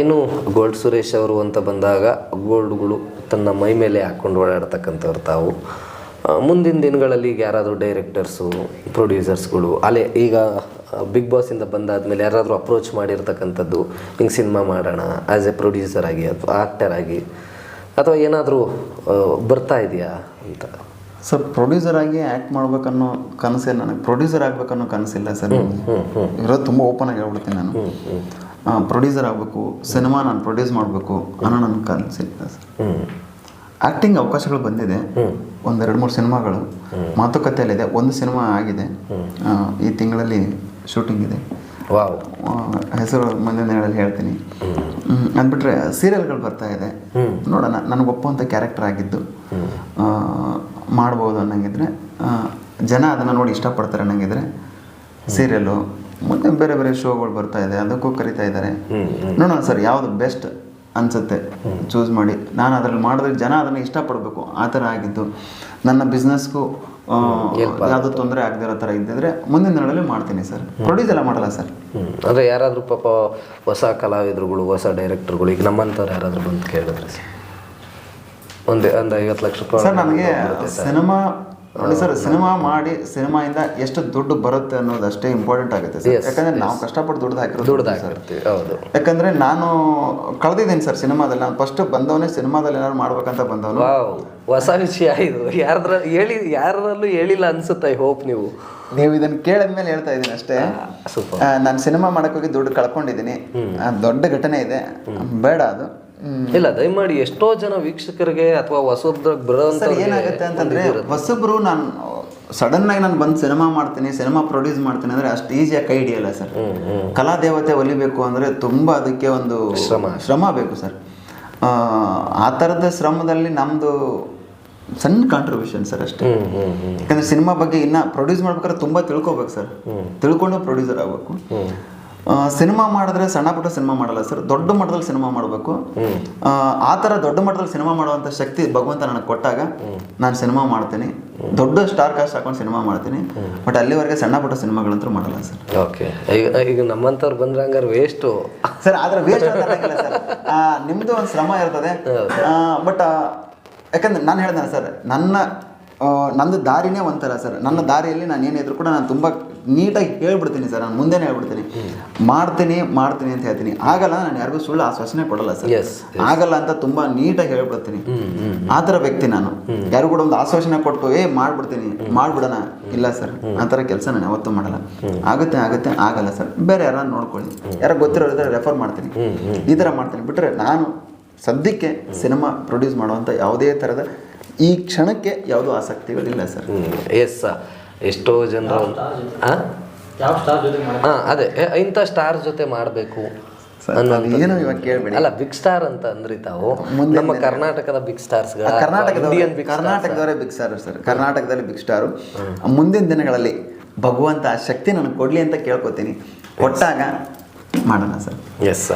ಇನ್ನು ಗೋಲ್ಡ್ ಸುರೇಶ್ ಅವರು ಅಂತ ಬಂದಾಗ ಗೋಲ್ಡ್ಗಳು ತನ್ನ ಮೈ ಮೇಲೆ ಹಾಕ್ಕೊಂಡು ಓಡಾಡ್ತಕ್ಕಂಥವ್ರು ತಾವು. ಮುಂದಿನ ದಿನಗಳಲ್ಲಿ ಈಗ ಯಾರಾದರೂ ಡೈರೆಕ್ಟರ್ಸು ಪ್ರೊಡ್ಯೂಸರ್ಸ್ಗಳು ಅಲೆ ಈಗ ಬಿಗ್ ಬಾಸಿಂದ ಬಂದಾದ್ಮೇಲೆ ಯಾರಾದರೂ ಅಪ್ರೋಚ್ ಮಾಡಿರ್ತಕ್ಕಂಥದ್ದು ಹಿಂಗೆ ಸಿನಿಮಾ ಮಾಡೋಣ ಆ್ಯಸ್ ಎ ಪ್ರೊಡ್ಯೂಸರ್ ಆಗಿ ಅಥವಾ ಆ್ಯಕ್ಟರ್ ಆಗಿ ಅಥವಾ ಏನಾದರೂ ಬರ್ತಾ ಇದೆಯಾ ಅಂತ? ಸರ್ ಪ್ರೊಡ್ಯೂಸರ್ ಆಗಿ ಆ್ಯಕ್ಟ್ ಮಾಡ್ಬೇಕನ್ನೋ ಕನಸೇ ನನಗೆ ಪ್ರೊಡ್ಯೂಸರ್ ಆಗಬೇಕನ್ನೋ ಕನಸಿಲ್ಲ ಸರ್ ಇರೋದು ತುಂಬ ಓಪನ್ ಆಗಿ ಹೇಳ್ಬಿಡ್ತೀನಿ ನಾನು. ಪ್ರೊಡ್ಯೂಸರ್ ಆಗಬೇಕು ಸಿನಿಮಾ ನಾನು ಪ್ರೊಡ್ಯೂಸ್ ಮಾಡಬೇಕು ಅನ್ನೋ ನನ್ನ ಕನಸಿಲ್ಲ ಸರ್ ಆ್ಯಕ್ಟಿಂಗ್ ಅವಕಾಶಗಳು ಬಂದಿದೆ. ಒಂದೆರಡು ಮೂರು ಸಿನಿಮಾಗಳು. ಮಾತುಕತೆಯಲ್ಲಿದೆ. ಒಂದು ಸಿನಿಮಾ ಆಗಿದೆ. ಈ ತಿಂಗಳಲ್ಲಿ ಶೂಟಿಂಗ್ ಇದೆ. ಹೆಸರು ಮುಂದಿನ ಹೇಳ್ತೀನಿ. ಅಂದ್ಬಿಟ್ರೆ ಸೀರಿಯಲ್ಗಳು ಬರ್ತಾ ಇದೆ. ನೋಡೋಣ ನನಗೆ ಒಪ್ಪುವಂಥ ಕ್ಯಾರೆಕ್ಟರ್ ಆಗಿದ್ದು. ಮಾಡ್ಬೋದು ಅನ್ನಂಗಿದ್ರೆ ಜನ ಅದನ್ನು ನೋಡಿ ಇಷ್ಟಪಡ್ತಾರೆ ಅನ್ನಂಗಿದ್ರೆ ಸೀರಿಯಲ್ಲು ಮುಂದೆ ಬೇರೆ ಬೇರೆ ಶೋಗಳು ಬರ್ತಾ ಇದೆ ಅದಕ್ಕೂ ಕರಿತಾ ಇದ್ದಾರೆ. ನೋಡೋಣ ಸರ್ ಯಾವುದು ಬೆಸ್ಟ್ ಅನ್ಸುತ್ತೆ? ಚೂಸ್ ಮಾಡಿ. ನಾನು ಅದ್ರಲ್ಲಿ ಮಾಡಿದ್ರೆ ಜನ ಅದನ್ನ ಇಷ್ಟಪಡಬೇಕು ಆ ಥರ ಆಗಿದ್ದು. ನನ್ನ ಬಿಸ್ನೆಸ್ಗೂ ಯಾವುದು ತೊಂದರೆ ಆಗದಿರೋ ಥರ ಇದ್ದಿದ್ರೆ ಮುಂದಿನ ದಿನಗಳಲ್ಲಿ ಮಾಡ್ತೀನಿ ಸರ್. ಪ್ರೊಡ್ಯೂಸ್ ಎಲ್ಲ ಮಾಡಲ್ಲ ಸರ್. ಅಂದರೆ ಅಂದ್ರೆ ಯಾರಾದರೂ ಪಾಪ ಹೊಸ ಕಲಾವಿದರುಗಳು ಹೊಸ ಡೈರೆಕ್ಟರ್ಗಳು ಈಗ ನಮ್ಮಂಥವ್ರು ಯಾರಾದರೂ ಬಂದು ಕೇಳಿದ್ರೆ ಸರ್? ಒಂದು ಒಂದು ಐವತ್ತು ಲಕ್ಷ ರೂಪಾಯಿ ಸರ್ ನನಗೆ ಸಿನಿಮಾ ನೋಡಿ ಸರ್ ಸಿನಿಮಾ ಮಾಡಿ ಸಿನಿಮಾಯಿಂದ ಎಷ್ಟು ದುಡ್ಡು ಬರುತ್ತೆ ಅನ್ನೋದು ಅಷ್ಟೇ ಇಂಪಾರ್ಟೆಂಟ್ ಆಗುತ್ತೆ ಸರ್. ಯಾಕಂದ್ರೆ ನಾವು ಕಷ್ಟಪಟ್ಟು ದುಡ್ಡು ಹಾಕಿರೋದು ದುಡ್ಡು ಹಾಕಿರ್ತೀವಿ ಹೌದು. ಯಾಕಂದ್ರೆ ನಾನು ಕಳೆದಿದ್ದೀನಿ ಸರ್ ಸಿನಿಮಾದಲ್ಲಿ. ನಾನು ಫಸ್ಟ್ ಬಂದವನೇ ಸಿನಿಮಾದಲ್ಲಿ ಏನಾದ್ರು ಮಾಡ್ಬೇಕಂತ ಬಂದವನು. ಹೊಸ ವಿಷಯ ಇದು. ಯಾರ್ದ್ರ ಹೇಳಿ ಯಾರಲ್ಲೂ ಹೇಳಿಲ್ಲ ಅನ್ಸುತ್ತೆ ಐ ಹೋಪ್ ನೀವು. ನೀವು ಇದನ್ನ ಕೇಳಿದ್ಮೇಲೆ ಹೇಳ್ತಾ ಇದ್ದೀನಿ ಅಷ್ಟೇ. ನಾನು ಸಿನಿಮಾ ಮಾಡಕ್ಕೆ ಹೋಗಿ ದುಡ್ಡು ಕಳ್ಕೊಂಡಿದ್ದೀನಿ. ಆ, ದೊಡ್ಡ ಘಟನೆ ಇದೆ. ಬೇಡ ಅದು. ಇಲ್ಲ ದಯಮಾಡಿ ಎಷ್ಟೋ ಜನ ವೀಕ್ಷಕರಿಗೆ ಅಥವಾ ಹೊಸದ್ರಾಗ ಸರ್ ಏನಾಗುತ್ತೆ ಅಂತಂದ್ರೆ ಹೊಸಬ್ರು ನಾನು ಸಡನ್ ಆಗಿ ನಾನು ಬಂದು ಸಿನಿಮಾ ಮಾಡ್ತೀನಿ ಸಿನಿಮಾ ಪ್ರೊಡ್ಯೂಸ್ ಮಾಡ್ತೀನಿ ಅಂದ್ರೆ ಅಷ್ಟು ಈಸಿಯಾಗಿ ಕೈ ಹಿಡಿಯಲ್ಲ ಸರ್. ಕಲಾ ದೇವತೆ ಒಲಿಬೇಕು ಅಂದ್ರೆ ತುಂಬಾ ಅದಕ್ಕೆ ಒಂದು ಶ್ರಮ. ಶ್ರಮ ಬೇಕು ಸರ್. ಆ, ಥರದ ಶ್ರಮದಲ್ಲಿ ನಮ್ದು ಸಣ್ಣ ಕಾಂಟ್ರಿಬ್ಯೂಷನ್ ಸರ್ ಅಷ್ಟೇ. ಯಾಕಂದ್ರೆ ಸಿನಿಮಾ ಬಗ್ಗೆ ಇನ್ನ ಪ್ರೊಡ್ಯೂಸ್ ಮಾಡ್ಬೇಕಾದ್ರೆ ತುಂಬಾ ತಿಳ್ಕೊಬೇಕು ಸರ್. ತಿಳ್ಕೊಂಡು ಪ್ರೊಡ್ಯೂಸರ್ ಆಗಬೇಕು. ಸಿನಿಮಾ ಮಾಡಿದ್ರೆ ಸಣ್ಣ ಪುಟ್ಟ ಸಿನಿಮಾ ಮಾಡಲ್ಲ ಸರ್ ದೊಡ್ಡ ಮಟ್ಟದಲ್ಲಿ ಸಿನಿಮಾ ಮಾಡಬೇಕು. ಆ ಥರ ದೊಡ್ಡ ಮಟ್ಟದಲ್ಲಿ ಸಿನಿಮಾ ಮಾಡುವಂಥ ಶಕ್ತಿ ಭಗವಂತ ನನಗೆ ಕೊಟ್ಟಾಗ ನಾನು ಸಿನಿಮಾ ಮಾಡ್ತೀನಿ. ದೊಡ್ಡ ಸ್ಟಾರ್ ಕಾಸ್ಟ್ ಹಾಕೊಂಡು ಸಿನಿಮಾ ಮಾಡ್ತೀನಿ. ಬಟ್ ಅಲ್ಲಿವರೆಗೆ ಸಣ್ಣ ಪುಟ್ಟ ಸಿನಿಮಾಗಳಂತೂ ಮಾಡಲ್ಲ ಸರ್. ಓಕೆ. ಈಗ ನಮ್ಮಂತವ್ರು ಬಂದ್ರೆ ಹಂಗಾರೆ ವೇಸ್ಟು ಸರ್ ಆದ್ರೆ ವೇಸ್ಟ್ ಸರ್. ಆ, ನಿಮ್ದು ಒಂದು ಶ್ರಮ ಇರ್ತದೆ. ಬಟ್ ಯಾಕಂದ್ರೆ ನಾನು ಹೇಳ್ದೆ ಸರ್ ನನ್ನ ನಂದು ದಾರಿನೇ ಒಂಥರ ಸರ್. ನನ್ನ ದಾರಿಯಲ್ಲಿ ನಾನು ಏನಿದ್ರು ಕೂಡ ನಾನು ತುಂಬ ನೀಟಾಗಿ ಹೇಳ್ಬಿಡ್ತೀನಿ ಸರ್. ನಾನು ಮುಂದೆನೇ ಹೇಳ್ಬಿಡ್ತೀನಿ. ಮಾಡ್ತೀನಿ ಮಾಡ್ತೀನಿ ಅಂತ ಹೇಳ್ತೀನಿ. ಆಗಲ್ಲ ನಾನು ಯಾರಿಗೂ ಸುಳ್ಳು ಆಶ್ವಾಸನೆ ಕೊಡಲ್ಲ ಸರ್. ಆಗಲ್ಲ ಅಂತ ತುಂಬ ನೀಟಾಗಿ ಹೇಳ್ಬಿಡ್ತೀನಿ. ಆ ಥರ ವ್ಯಕ್ತಿ ನಾನು. ಯಾರು ಕೂಡ ಒಂದು ಆಶ್ವಾಸನೆ ಕೊಟ್ಟು ಏ ಮಾಡ್ಬಿಡ್ತೀನಿ ಮಾಡ್ಬಿಡೋಣ. ಇಲ್ಲ ಸರ್. ಆ ಥರ ಕೆಲಸ ನಾನು ಯಾವತ್ತೂ ಮಾಡಲ್ಲ. ಆಗುತ್ತೆ ಆಗುತ್ತೆ ಆಗಲ್ಲ ಸರ್. ಬೇರೆ ಯಾರನ್ನ ನೋಡ್ಕೊಳ್ಳಿ. ಯಾರು ಗೊತ್ತಿರೋ ಇದ್ರೆ ರೆಫರ್ ಮಾಡ್ತೀನಿ. ಈ ಥರ ಮಾಡ್ತೀನಿ. ಬಿಟ್ಟರೆ ನಾನು ಸದ್ಯಕ್ಕೆ ಸಿನಿಮಾ ಪ್ರೊಡ್ಯೂಸ್ ಮಾಡುವಂಥ ಯಾವುದೇ ಥರದ ಈ ಕ್ಷಣಕ್ಕೆ ಯಾವುದೂ ಆಸಕ್ತಿಗಳಿಲ್ಲ ಸರ್. ಎಸ್ ಎಷ್ಟೋ ಜನರು ಹಾಂ ಯಾವ ಸ್ಟಾರ್ ಜೊತೆ ಮಾಡಿ ಹಾಂ ಅದೇ. ಇಂಥ ಸ್ಟಾರ್ ಜೊತೆ ಮಾಡಬೇಕು ಸರ್ ಏನು ಇವಾಗ ಕೇಳಬೇಡಿ. ಅಲ್ಲ ಬಿಗ್ ಸ್ಟಾರ್ ಅಂತ ಅಂದ್ರಿ ತಾವು ಮುಂದೆ ನಮ್ಮ ಕರ್ನಾಟಕದ ಬಿಗ್ ಸ್ಟಾರ್ಸ್ ಕರ್ನಾಟಕದ ಕರ್ನಾಟಕದವರೇ ಬಿಗ್ ಸ್ಟಾರ್ ಸರ್ ಕರ್ನಾಟಕದಲ್ಲಿ ಬಿಗ್ ಸ್ಟಾರು ಮುಂದಿನ ದಿನಗಳಲ್ಲಿ ಭಗವಂತ ಆ ಶಕ್ತಿ ನನಗೆ ಕೊಡಲಿ ಅಂತ ಕೇಳ್ಕೊತೀನಿ. ಕೊಟ್ಟಾಗ ಮಾಡೋಣ ಸರ್. ಎಸ್